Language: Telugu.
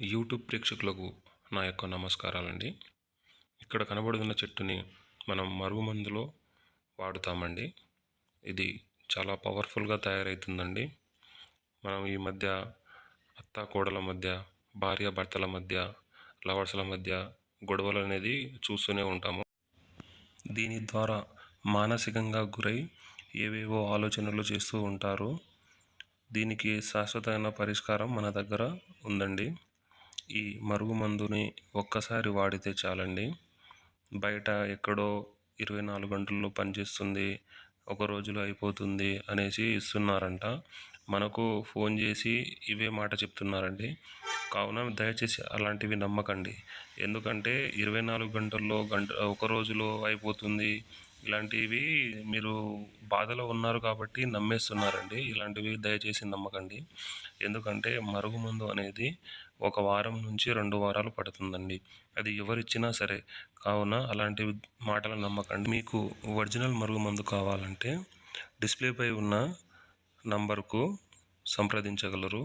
యూట్యూబ్ ప్రేక్షకులకు నా యొక్క నమస్కారాలండి. ఇక్కడ కనబడుతున్న చెట్టుని మనం మరుగుమందులో వాడుతామండి. ఇది చాలా పవర్ఫుల్గా తయారవుతుందండి మనం ఈ మధ్య అత్త కోడల మధ్య భార్య భర్తల మధ్య లవర్స్ల మధ్య గొడవలు అనేది చూస్తూనే ఉంటాము. దీని ద్వారా మానసికంగా గురై ఏవేవో ఆలోచనలు చేస్తూ ఉంటారు. దీనికి శాశ్వతమైన పరిష్కారం మన దగ్గర ఉందండి. ఈ మరుగుమందుని ఒక్కసారి వాడితే చాలండి. బయట ఎక్కడో ఇరవై నాలుగు గంటల్లో పనిచేస్తుంది ఒక రోజులో అయిపోతుంది అనేసి ఇస్తున్నారంట. మనకు ఫోన్ చేసి ఇవే మాట చెప్తున్నారండి. కావున దయచేసి అలాంటివి నమ్మకండి. ఎందుకంటే ఇరవై నాలుగు గంటల్లో గంట ఒక రోజులో అయిపోతుంది. ఇలాంటివి మీరు బాధలో ఉన్నారు కాబట్టి నమ్మేస్తున్నారండి. ఇలాంటివి దయచేసి నమ్మకండి. ఎందుకంటే మరుగుమందు అనేది ఒక వారం నుంచి రెండు వారాలు పడుతుందండి. అది ఎవరిచ్చినా సరే. కావున అలాంటి మాటలు నమ్మకండి. మీకు ఒరిజినల్ మరుగుమందు కావాలంటే డిస్ప్లేపై ఉన్న నంబర్కు సంప్రదించగలరు.